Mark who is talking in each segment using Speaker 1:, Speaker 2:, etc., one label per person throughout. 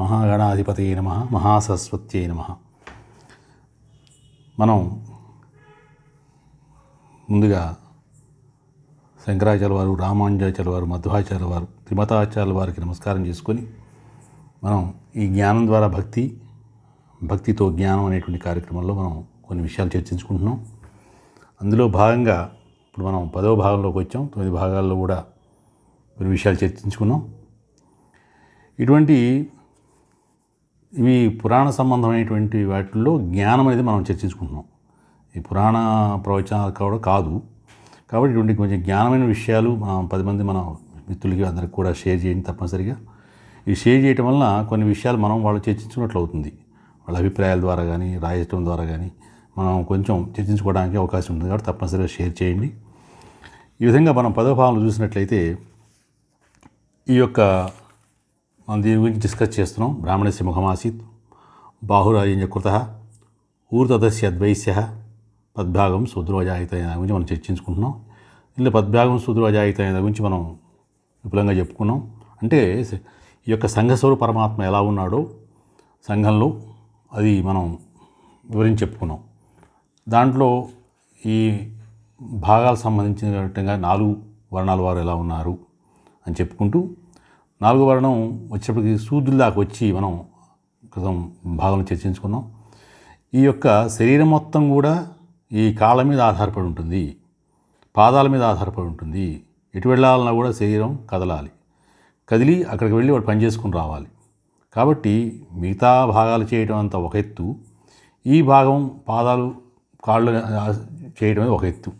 Speaker 1: మహాగణాధిపతయ నమ మహాసరస్వత్యై నమ. మనం ముందుగా శంకరాచార్య వారు రామానుజాచార్య వారు మధ్వాచార్య వారు త్రిమతాచార్య వారికి నమస్కారం చేసుకొని మనం ఈ జ్ఞానం ద్వారా భక్తి భక్తితో జ్ఞానం అనేటువంటి కార్యక్రమంలో మనం కొన్ని విషయాలు చర్చించుకుంటున్నాం. అందులో భాగంగా ఇప్పుడు మనం పదవ భాగంలోకి వచ్చాం. తొమ్మిది భాగాల్లో కూడా కొన్ని విషయాలు చర్చించుకున్నాం. ఇటువంటి ఇవి పురాణ సంబంధమైనటువంటి వాటిల్లో జ్ఞానం అనేది మనం చర్చించుకుంటున్నాం. ఈ పురాణ ప్రవచనాలు కూడా కాదు. కాబట్టి ఇటువంటి కొంచెం జ్ఞానమైన విషయాలు మనం పది మంది మన మిత్రులకి అందరికి కూడా షేర్ చేయండి తప్పనిసరిగా. ఇవి షేర్ చేయటం వలన కొన్ని విషయాలు మనం వాళ్ళు చర్చించుకున్నట్లు అవుతుంది. వాళ్ళ అభిప్రాయాల ద్వారా కానీ రాయటం ద్వారా కానీ మనం కొంచెం చర్చించుకోవడానికి అవకాశం ఉంటుంది కాబట్టి తప్పనిసరిగా షేర్ చేయండి. ఈ విధంగా మనం పదవ భావంలో చూసినట్లయితే ఈ యొక్క మనం దీని గురించి డిస్కస్ చేస్తున్నాం బ్రాహ్మణస్య ముఖమాసీత్ బాహురాజంజ కృత ఊర్తదస్య అద్వైస్య పద్భాగం శూద్రోజాయిత అయిన గురించి మనం చర్చించుకుంటున్నాం ఇందులో పద్భాగం శూద్రోజాయిత గురించి మనం విపులంగా చెప్పుకున్నాం అంటే ఈ యొక్క సంఘస్వరూ పరమాత్మ ఎలా ఉన్నాడో సంఘంలో అది మనం వివరించి చెప్పుకున్నాం దాంట్లో ఈ భాగాలకు సంబంధించిన నాలుగు వర్ణాల వారు ఎలా ఉన్నారు అని చెప్పుకుంటూ నాలుగో వర్ణం వచ్చేప్పటికి సూదుల్లాకు వచ్చి మనం క్రితం భాగంలో చర్చించుకున్నాం. ఈ యొక్క శరీరం మొత్తం కూడా ఈ కాళ్ళ మీద ఆధారపడి ఉంటుంది. పాదాల మీద ఆధారపడి ఉంటుంది. ఎటు వెళ్ళాలన్నా కూడా శరీరం కదలాలి. కదిలి అక్కడికి వెళ్ళి వాడు పని చేసుకుని రావాలి. కాబట్టి మిగతా భాగాలు చేయడం అంత ఒక ఎత్తు. ఈ భాగం పాదాలు కాళ్ళు ఆ, చేయడం ఒక ఎత్తు.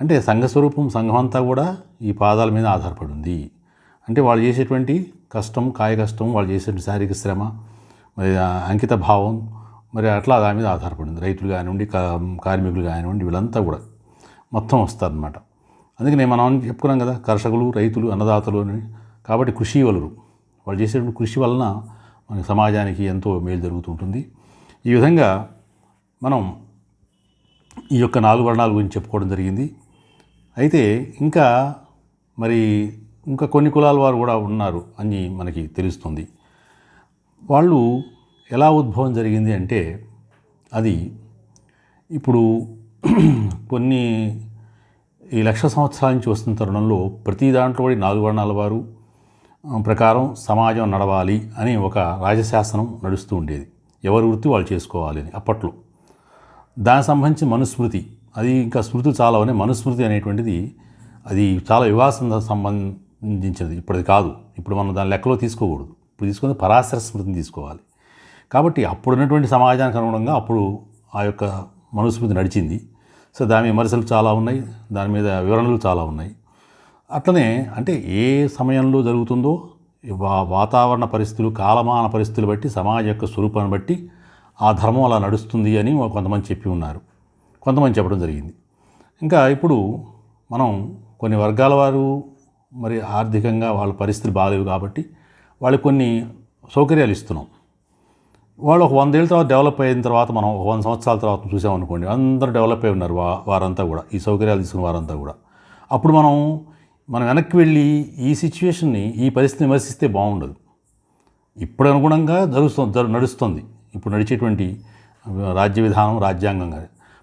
Speaker 1: అంటే సంఘస్వరూపం సంఘం అంతా కూడా ఈ పాదాల మీద ఆధారపడి ఉంది. అంటే వాళ్ళు చేసేటువంటి కష్టం కాయ కష్టం వాళ్ళు చేసేటువంటి శారీరక శ్రమ మరి అంకిత భావం మరి అట్లా దాని మీద ఆధారపడింది. రైతులు కానివ్వండి కా- కార్మికులు కానివ్వండి వీళ్ళంతా కూడా మొత్తం వస్తారనమాట అందుకనే మనం చెప్పుకున్నాం కదా కర్షకులు రైతులు అన్నదాతలు అని. కాబట్టి కృషి వలరు. వాళ్ళు చేసేటువంటి కృషి వలన మన సమాజానికి ఎంతో మేలు జరుగుతుంటుంది ఈ విధంగా మనం ఈ యొక్క నాలుగు వర్ణాల గురించి చెప్పుకోవడం జరిగింది. అయితే ఇంకా మరి ఇంకా కొన్ని కులాల వారు కూడా ఉన్నారు అని మనకి తెలుస్తుంది. వాళ్ళు ఎలా ఉద్భవం జరిగింది అంటే అది ఇప్పుడు కొన్ని ఈ లక్ష సంవత్సరాల నుంచి వస్తున్న తరుణంలో ప్రతి దాంట్లో కూడా నాలుగు వర్ణాల వారు ప్రకారం సమాజం నడవాలి అని ఒక రాజశాసనం నడుస్తూ ఉండేది. ఎవరి వృత్తి వాళ్ళు చేసుకోవాలి అని అప్పట్లో. దానికి సంబంధించి మనుస్మృతి అది ఇంకా స్మృతులు చాలా ఉన్నాయి మనుస్మృతి అనేటువంటిది అది చాలా వివాసం సంబంధించినది ఇప్పుడు అది కాదు. ఇప్పుడు మనం దాని లెక్కలో తీసుకోకూడదు. ఇప్పుడు తీసుకుని పరాశర స్మృతిని తీసుకోవాలి. కాబట్టి అప్పుడున్నటువంటి సమాజానికి అనుగుణంగా అప్పుడు ఆ యొక్క మనుస్మృతి నడిచింది. సో దాని విమర్శలు చాలా ఉన్నాయి. దాని మీద వివరణలు చాలా ఉన్నాయి. అట్లనే అంటే ఏ సమయంలో జరుగుతుందో వా వాతావరణ పరిస్థితులు కాలమాన పరిస్థితులు బట్టి సమాజ యొక్క స్వరూపాన్ని బట్టి ఆ ధర్మం అలా నడుస్తుంది అని కొంతమంది చెప్పి ఉన్నారు. కొంతమంది చెప్పడం జరిగింది. ఇంకా ఇప్పుడు మనం కొన్ని వర్గాల వారు మరి ఆర్థికంగా వాళ్ళ పరిస్థితి బాగాలేవు కాబట్టి వాళ్ళకి కొన్ని సౌకర్యాలు ఇస్తున్నాం. వాళ్ళు ఒక వందేళ్ళ తర్వాత డెవలప్ అయిన తర్వాత మనం ఒక వంద సంవత్సరాల తర్వాత చూసామనుకోండి అందరూ డెవలప్ అయి ఉన్నారు వా వారంతా కూడా ఈ సౌకర్యాలు తీసుకున్న వారంతా కూడా. అప్పుడు మనం మనం వెనక్కి వెళ్ళి ఈ సిచ్యువేషన్ని ఈ పరిస్థితిని విమర్శిస్తే బాగుండదు. ఇప్పుడు అనుగుణంగా జరుగుతుంది నడుస్తుంది. ఇప్పుడు నడిచేటువంటి రాజ్య విధానం రాజ్యాంగంగా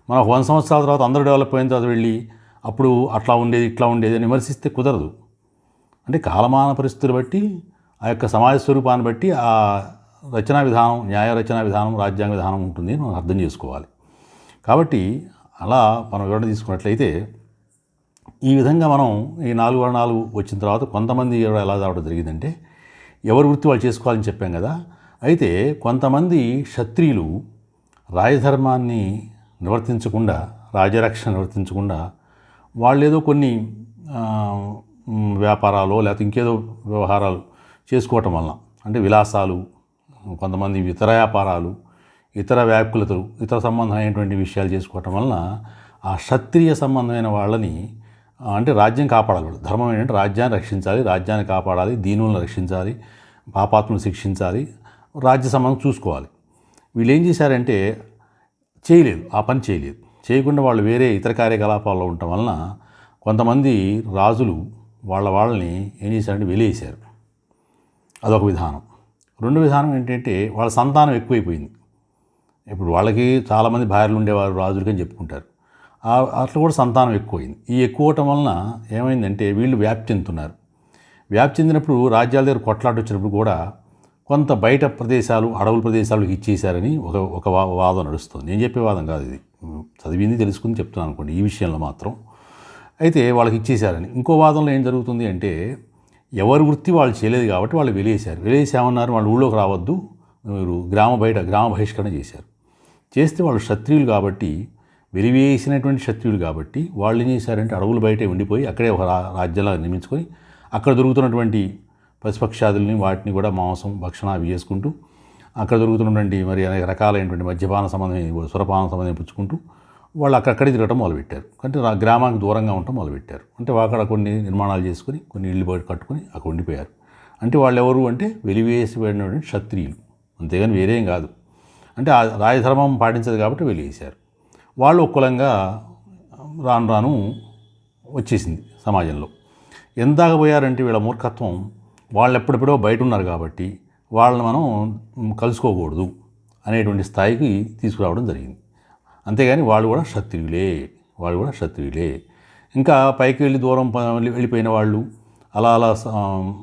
Speaker 1: మనం ఒక వంద సంవత్సరాల తర్వాత అందరూ డెవలప్ అయిన తర్వాత వెళ్ళి అప్పుడు అట్లా ఉండేది ఇట్లా ఉండేది అని విమర్శిస్తే కుదరదు. అంటే కాలమాన పరిస్థితులు బట్టి ఆ యొక్క సమాజ స్వరూపాన్ని బట్టి ఆ రచనా విధానం న్యాయ రచనా విధానం రాజ్యాంగ విధానం ఉంటుంది మనం అర్థం చేసుకోవాలి. కాబట్టి అలా మనం వివరణ తీసుకున్నట్లయితే ఈ విధంగా మనం ఈ నాలుగు వర్ణాలు వచ్చిన తర్వాత కొంతమంది ఎలా రావడం జరిగిందంటే ఎవరి వృత్తి వాళ్ళు చేసుకోవాలని చెప్పాం కదా అయితే కొంతమంది క్షత్రియులు రాజధర్మాన్ని నివర్తించకుండా రాజరక్షణ నివర్తించకుండా వాళ్ళు ఏదో కొన్ని వ్యాపారాలు లేకపోతే ఇంకేదో వ్యవహారాలు చేసుకోవటం వలన. అంటే విలాసాలు కొంతమంది ఇతర వ్యాపారాలు ఇతర వ్యాకులతలు ఇతర సంబంధమైనటువంటి విషయాలు చేసుకోవటం వలన ఆ క్షత్రియ సంబంధమైన వాళ్ళని అంటే రాజ్యం కాపాడాలి. వాళ్ళు ధర్మం ఏంటంటే రాజ్యాన్ని రక్షించాలి రాజ్యాన్ని కాపాడాలి దీనులను రక్షించాలి పాపాత్మను శిక్షించాలి రాజ్య సంబంధం చూసుకోవాలి. వీళ్ళు ఏం చేశారంటే చేయలేదు ఆ పని చేయలేదు. చేయకుండా వాళ్ళు వేరే ఇతర కార్యకలాపాల్లో ఉండటం వలన కొంతమంది రాజులు వాళ్ళ వాళ్ళని ఏం చేశారంటే వెలేసారు అదొక విధానం. రెండు విధానం ఏంటంటే వాళ్ళ సంతానం ఎక్కువైపోయింది. ఇప్పుడు వాళ్ళకి చాలామంది భార్యలు ఉండేవారు రాజులకి అని చెప్పుకుంటారు. అట్లా కూడా సంతానం ఎక్కువైంది. ఈ ఎక్కువటం వలన ఏమైందంటే వీళ్ళు వ్యాప్తి చెందుతున్నారు. వ్యాప్తి చెందినప్పుడు రాజ్యాల దగ్గర కొట్లాట వచ్చినప్పుడు కూడా కొంత బయట ప్రదేశాలు అడవుల ప్రదేశాలు ఇచ్చేశారని ఒక ఒక వా- వాదం నడుస్తుంది. నేను చెప్పే వాదం కాదు ఇది. చదివింది తెలుసుకుని చెప్తున్నాను అనుకోండి. ఈ విషయంలో మాత్రం అయితే వాళ్ళకి ఇచ్చేశారని. ఇంకో వాదంలో ఏం జరుగుతుంది అంటే ఎవరి వృత్తి వాళ్ళు చేయలేదు కాబట్టి వాళ్ళు వెలేశారు వెలేసి ఏమన్నారు? వాళ్ళు ఊళ్ళోకి రావద్దు. మీరు గ్రామ బయట గ్రామ బహిష్కరణ చేశారు. చేస్తే వాళ్ళు క్షత్రియులు కాబట్టి వెలివేసినటువంటి క్షత్రియులు కాబట్టి వాళ్ళు ఏం చేశారంటే అడవులు బయటే ఉండిపోయి అక్కడే ఒక రాజ్యాలను రాజ్యంలా నిర్మించుకొని అక్కడ దొరుకుతున్నటువంటి పశుపక్షాదుల్ని వాటిని కూడా మాంసం భక్షణ అవి చేసుకుంటూ అక్కడ దొరుకుతున్నటువంటి మరి అనేక రకాలైనటువంటి మద్యపాన సంబంధం సురపాన సంబంధం పుచ్చుకుంటూ వాళ్ళు అక్కడక్కడే తిరగటం మొదలుపెట్టారు. అంటే గ్రామానికి దూరంగా ఉండటం మొదలుపెట్టారు. అంటే అక్కడ కొన్ని నిర్మాణాలు చేసుకుని కొన్ని ఇళ్ళు బయట కట్టుకొని అక్కడ ఉండిపోయారు. అంటే వాళ్ళు ఎవరు అంటే వెలివేసిపోయినటువంటి క్షత్రియులు. అంతేగాని వేరేం కాదు. అంటే ఆ రాయధర్మం పాటించదు కాబట్టి వెలివేశారు. వాళ్ళు ఒక్కలంగా రాను రాను వచ్చేసింది సమాజంలో. ఎందాక పోయారంటే వీళ్ళ మూర్ఖత్వం. వాళ్ళు ఎప్పుడెప్పుడో బయట ఉన్నారు కాబట్టి వాళ్ళని మనం కలుసుకోకూడదు అనేటువంటి స్థాయికి తీసుకురావడం జరిగింది. అంతేగాని వాళ్ళు కూడా క్షత్రియులే వాళ్ళు కూడా క్షత్రియులే ఇంకా పైకి వెళ్ళి దూరం వెళ్ళిపోయిన వాళ్ళు అలా అలా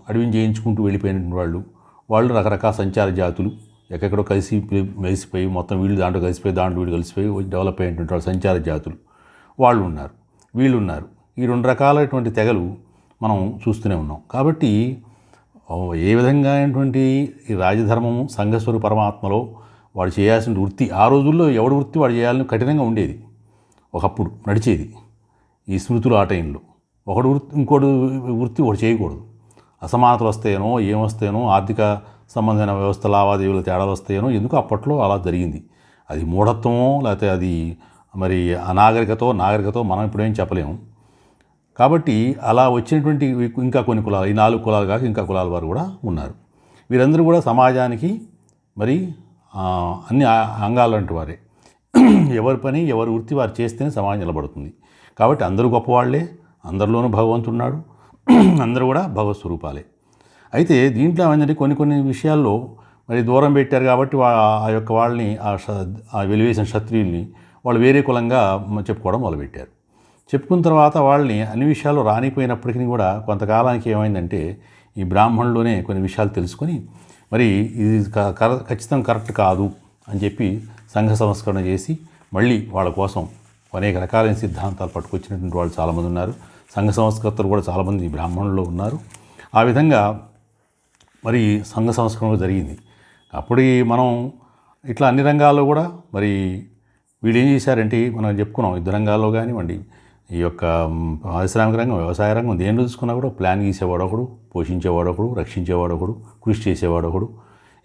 Speaker 1: అడవిని చేయించుకుంటూ వెళ్ళిపోయిన వాళ్ళు వాళ్ళు రకరకాల సంచార జాతులు ఎక్కడెక్కడో కలిసి కలిసిపోయి మొత్తం వీళ్ళు దాంట్లో కలిసిపోయి దాంట్లో వీళ్ళు కలిసిపోయి డెవలప్ అయినటువంటి వాళ్ళు సంచార జాతులు. వాళ్ళు ఉన్నారు. వీళ్ళు ఉన్నారు. ఈ రెండు రకాలైనటువంటి తెగలు మనం చూస్తూనే ఉన్నాం. కాబట్టి ఏ విధంగా అయినటువంటి ఈ రాజధర్మము సంఘస్వరు పరమాత్మలో వాడు చేయాల్సిన వృత్తి ఆ రోజుల్లో ఎవడి వృత్తి వాడు చేయాలని కఠినంగా ఉండేది. ఒకప్పుడు నడిచేది ఈ స్మృతులు ఆ టైంలో. ఒకడు వృత్తి ఇంకోటి వృత్తి ఒకటి చేయకూడదు. అసమానతలు వస్తాయనో ఏమొస్తాయనో ఆర్థిక సంబంధమైన వ్యవస్థ లావాదేవీల తేడాలు వస్తాయనో ఎందుకు అప్పట్లో అలా జరిగింది? అది మూఢత్వమో లేకపోతే అది మరి అనాగరికతో నాగరికతో మనం ఇప్పుడేం చెప్పలేము. కాబట్టి అలా వచ్చినటువంటి ఇంకా కొన్ని కులాలు ఈ నాలుగు కులాలు కాక ఇంకా కులాల వారు కూడా ఉన్నారు. వీరందరూ కూడా సమాజానికి మరి అన్ని అంగాలంటి వారే. ఎవరి పని ఎవరి వృత్తి వారు చేస్తేనే సమాజం నిలబడుతుంది. కాబట్టి అందరూ గొప్పవాళ్ళే అందరిలోనూ భగవంతున్నాడు అందరూ కూడా భగవత్ స్వరూపాలే అయితే దీంట్లో ఏమైందంటే కొన్ని కొన్ని విషయాల్లో మరి దూరం పెట్టారు కాబట్టి ఆ యొక్క వాళ్ళని ఆ వెలివేసిన క్షత్రియుల్ని వాళ్ళు వేరే కులంగా చెప్పుకోవడం మొదలుపెట్టారు. చెప్పుకున్న తర్వాత వాళ్ళని అన్ని విషయాలు రానిపోయినప్పటికీ కూడా కొంతకాలానికి ఏమైందంటే ఈ బ్రాహ్మణుల్లోనే కొన్ని విషయాలు తెలుసుకొని మరి ఇది కర- ఖచ్చితంగా కరెక్ట్ కాదు అని చెప్పి సంఘ సంస్కరణ చేసి మళ్ళీ వాళ్ళ కోసం అనేక రకాలైన సిద్ధాంతాలు పట్టుకొచ్చినటువంటి వాళ్ళు చాలామంది ఉన్నారు. సంఘ సంస్కర్తలు కూడా చాలామంది బ్రాహ్మణుల్లో ఉన్నారు. ఆ విధంగా మరి సంఘ సంస్కరణ జరిగింది. అప్పుడు మనం ఇట్లా అన్ని రంగాల్లో కూడా మరి వీళ్ళు ఏం చేశారంటే మనం చెప్పుకున్నాం యుద్ధ రంగాల్లో కానివ్వండి ఈ యొక్క పారిశ్రామిక రంగం వ్యవసాయ రంగం దేని చూసుకున్నా కూడా ప్లాన్ గీసేవాడు ఒకడు పోషించేవాడు ఒకడు రక్షించేవాడు ఒకడు కృషి చేసేవాడు ఒకడు.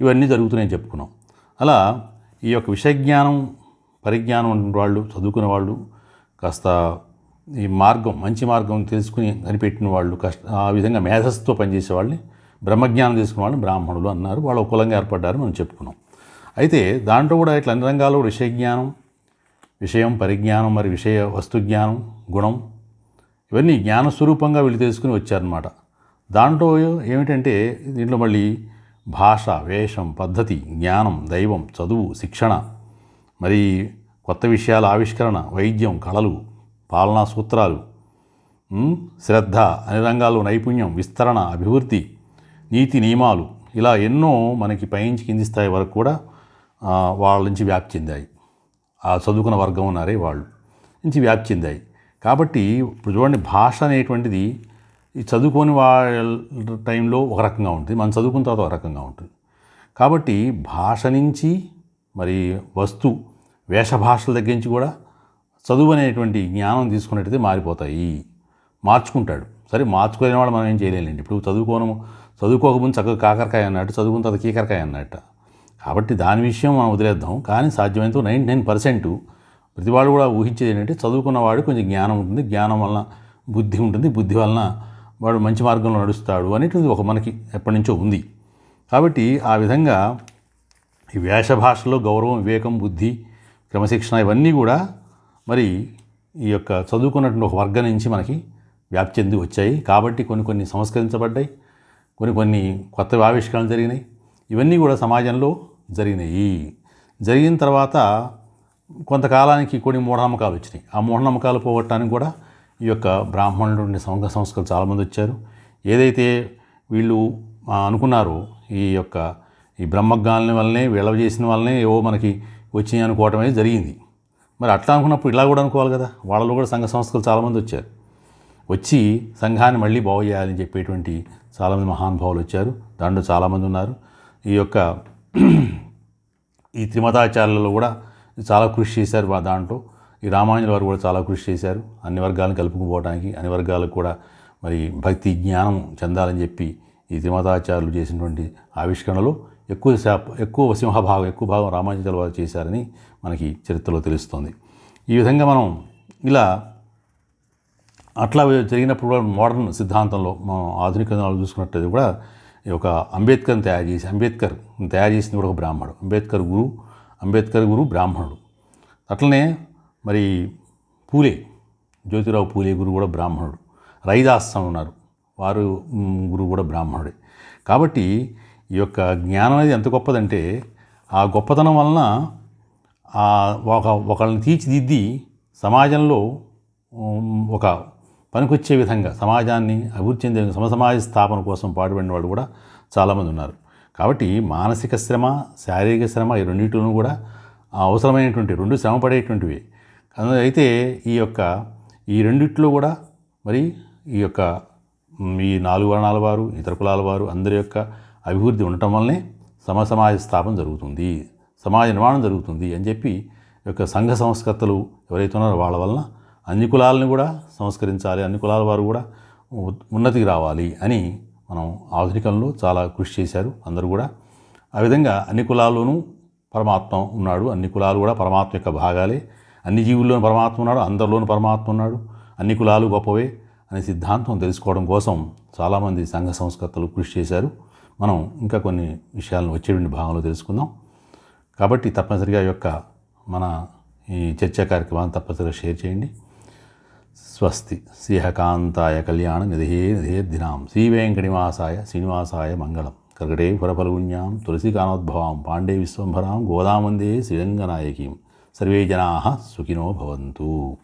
Speaker 1: ఇవన్నీ జరుగుతున్నాయని చెప్పుకున్నాం. అలా ఈ యొక్క విషయజ్ఞానం పరిజ్ఞానం ఉన్న వాళ్ళు చదువుకునే వాళ్ళు కాస్త ఈ మార్గం మంచి మార్గం తెలుసుకుని కనిపెట్టిన వాళ్ళు కష్ట ఆ విధంగా మేధస్సుతో పనిచేసే వాళ్ళని బ్రహ్మజ్ఞానం తీసుకున్న వాళ్ళని బ్రాహ్మణులు అన్నారు. వాళ్ళు కులంగా ఏర్పడ్డారు మనం చెప్పుకున్నాం. అయితే దాంట్లో కూడా ఇట్లా అన్ని రంగాల్లో విషయజ్ఞానం విషయం పరిజ్ఞానం మరి విషయ వస్తుజ్ఞానం గుణం ఇవన్నీ జ్ఞానస్వరూపంగా వీళ్ళు తెలుసుకుని వచ్చారనమాట దాంట్లో ఏమిటంటే దీంట్లో మళ్ళీ భాష వేషం పద్ధతి జ్ఞానం దైవం చదువు శిక్షణ మరి కొత్త విషయాల ఆవిష్కరణ వైద్యం కళలు పాలనా సూత్రాలు శ్రద్ధ అన్ని రంగాల్లో నైపుణ్యం విస్తరణ అభివృద్ధి నీతి నియమాలు ఇలా ఎన్నో మనకి పైంచి కింది స్థాయి వరకు కూడా వాళ్ళ నుంచి వ్యాప్తి చెందాయి. ఆ చదువుకున్న వర్గం ఉన్నారే వాళ్ళు. నుంచి వ్యాప్తి చెందాయి. కాబట్టి ఇప్పుడు చూడండి భాష అనేటువంటిది ఈ చదువుకోని వాళ్ళ టైంలో ఒక రకంగా ఉంటుంది. మనం చదువుకున్న తర్వాత ఒక రకంగా ఉంటుంది. కాబట్టి భాష నుంచి మరి వస్తు వేషభాషల దగ్గర నుంచి కూడా చదువు అనేటువంటి జ్ఞానం తీసుకున్నట్టయితే మారిపోతాయి. మార్చుకుంటాడు. సరే మార్చుకునే వాడు మనం ఏం చేయలేండి. ఇప్పుడు చదువుకోను చదువుకోకముందు చక్కగా కాకరకాయ అన్నట్టు చదువుకున్న తర్వాత కీకరకాయ అన్నట్టు. కాబట్టి దాని విషయం మనం వదిలేద్దాం. కానీ సాధ్యమైనంత నైంటీ నైన్ పర్సెంట్ ప్రతివాడు కూడా ఊహించేది ఏంటంటే చదువుకున్నవాడు కొంచెం జ్ఞానం ఉంటుంది. జ్ఞానం వలన బుద్ధి ఉంటుంది. బుద్ధి వలన వాడు మంచి మార్గంలో నడుస్తాడు అనేటువంటిది ఒక మనకి ఎప్పటి నుంచో ఉంది. కాబట్టి ఆ విధంగా ఈ వేష భాషలో గౌరవం వివేకం బుద్ధి క్రమశిక్షణ ఇవన్నీ కూడా మరి ఈ యొక్క చదువుకున్నటువంటి ఒక వర్గం నుంచి మనకి వ్యాప్తి చెంది వచ్చాయి. కాబట్టి కొన్ని కొన్ని సంస్కరించబడ్డాయి. కొన్ని కొన్ని కొత్త ఆవిష్కరణలు జరిగినాయి. ఇవన్నీ కూడా సమాజంలో జరిగినాయి. జరిగిన తర్వాత కొంతకాలానికి కొన్ని మూఢనమ్మకాలు వచ్చినాయి. ఆ మూఢనమ్మకాలు పోగొట్టడానికి కూడా ఈ యొక్క బ్రాహ్మణుల నుండి సంఘ సంస్కృతులు చాలామంది వచ్చారు. ఏదైతే వీళ్ళు అనుకున్నారో ఈ యొక్క ఈ బ్రహ్మజ్ఞానం వల్లనే వీళ్ళవి చేసిన వల్లనే ఏవో మనకి వచ్చినాయి అనుకోవటం అనేది జరిగింది. మరి అట్లా అనుకున్నప్పుడు ఇలా కూడా అనుకోవాలి కదా? వాళ్ళలో కూడా సంఘ సంస్థలు చాలామంది వచ్చారు. వచ్చి సంఘాన్ని మళ్ళీ బాగు చేయాలని చెప్పేటువంటి చాలామంది మహానుభావులు వచ్చారు. దాంట్లో చాలామంది ఉన్నారు. ఈ యొక్క ఈ త్రిమతాచార్యులలో కూడా చాలా కృషి చేశారు మా దాంట్లో. ఈ రామానుజుల వారు కూడా చాలా కృషి చేశారు. అన్ని వర్గాలను కలుపుకుపోవడానికి అన్ని వర్గాలకు కూడా మరి భక్తి జ్ఞానం చెందాలని చెప్పి ఈ త్రిమతాచార్యులు చేసినటువంటి ఆవిష్కరణలో ఎక్కువ శాప ఎక్కువ సింహభాగం ఎక్కువ భాగం రామానుజుల వారు చేశారని మనకి చరిత్రలో తెలుస్తుంది. ఈ విధంగా మనం ఇలా అట్లా జరిగినప్పుడు కూడా మోడర్న్ సిద్ధాంతంలో మనం ఆధునిక చూసుకున్నట్టయితే కూడా ఒక అంబేద్కర్ని తయారు చేసి అంబేద్కర్ తయారు చేసింది కూడా ఒక బ్రాహ్మణుడు అంబేద్కర్ గురు అంబేద్కర్ గురు బ్రాహ్మణుడు. అట్లనే మరి పూలే జ్యోతిరావు పూలే గురు కూడా బ్రాహ్మణుడు. రైదాస్ అని ఉన్నారు. వారు గురువు కూడా బ్రాహ్మణుడే. కాబట్టి ఈ యొక్క జ్ఞానం అనేది ఎంత గొప్పదంటే ఆ గొప్పతనం వలన ఒక ఒకళ్ళని తీర్చిదిద్ది సమాజంలో ఒక పనికొచ్చే విధంగా సమాజాన్ని అభివృద్ధి చెందే సమసమాజ స్థాపన కోసం పాటుపడిన వాళ్ళు కూడా చాలామంది ఉన్నారు. కాబట్టి మానసిక శ్రమ శారీరక శ్రమ ఈ రెండింటిలోనూ కూడా అవసరమైనటువంటి రెండు శ్రమ పడేటువంటివి. అయితే ఈ యొక్క ఈ రెండిట్లో కూడా మరి ఈ యొక్క ఈ నాలుగు వర్ణాల వారు ఇతర కులాల వారు అందరి యొక్క అభివృద్ధి ఉండటం వల్లనే సమ సమాజ స్థాపన జరుగుతుంది సమాజ నిర్మాణం జరుగుతుంది అని చెప్పి యొక్క సంఘ సంస్కర్తలు ఎవరైతే ఉన్నారో వాళ్ళ వలన అన్ని కులాలను కూడా సంస్కరించాలి అన్ని కులాల వారు కూడా ఉన్నతికి రావాలి అని మనం ఆధునికంలో చాలా కృషి చేశారు అందరూ కూడా. ఆ విధంగా అన్ని కులాల్లోనూ పరమాత్మ ఉన్నాడు అన్ని కులాలు కూడా పరమాత్మ యొక్క భాగాలే. అన్ని జీవుల్లోనూ పరమాత్మ ఉన్నాడు అందరిలోనూ పరమాత్మ ఉన్నాడు. అన్ని కులాలు గొప్పవే అనే సిద్ధాంతం తెలుసుకోవడం కోసం చాలామంది సంఘ సంస్కర్తలు కృషి చేశారు. మనం ఇంకా కొన్ని విషయాలను వచ్చేటువంటి భాగంలో తెలుసుకుందాం. కాబట్టి తప్పనిసరిగా యొక్క మన ఈ చర్చా కార్యక్రమాన్ని తప్పనిసరిగా షేర్ చేయండి. స్వస్తి. శ్రీహకాంతాయ కళ్యాణ నిధే నిధేర్దినాం శ్రీ వెంకటివాసాయ శ్రీనివాసాయ మంగళం. కర్కటే ఫలఫలగుణ్యాం తులసికానోద్భవాం పాండే విశ్వంభరాం గోదామందే శ్రీరంగనాయకీం. సర్వే జనా సుఖినో భవంతు.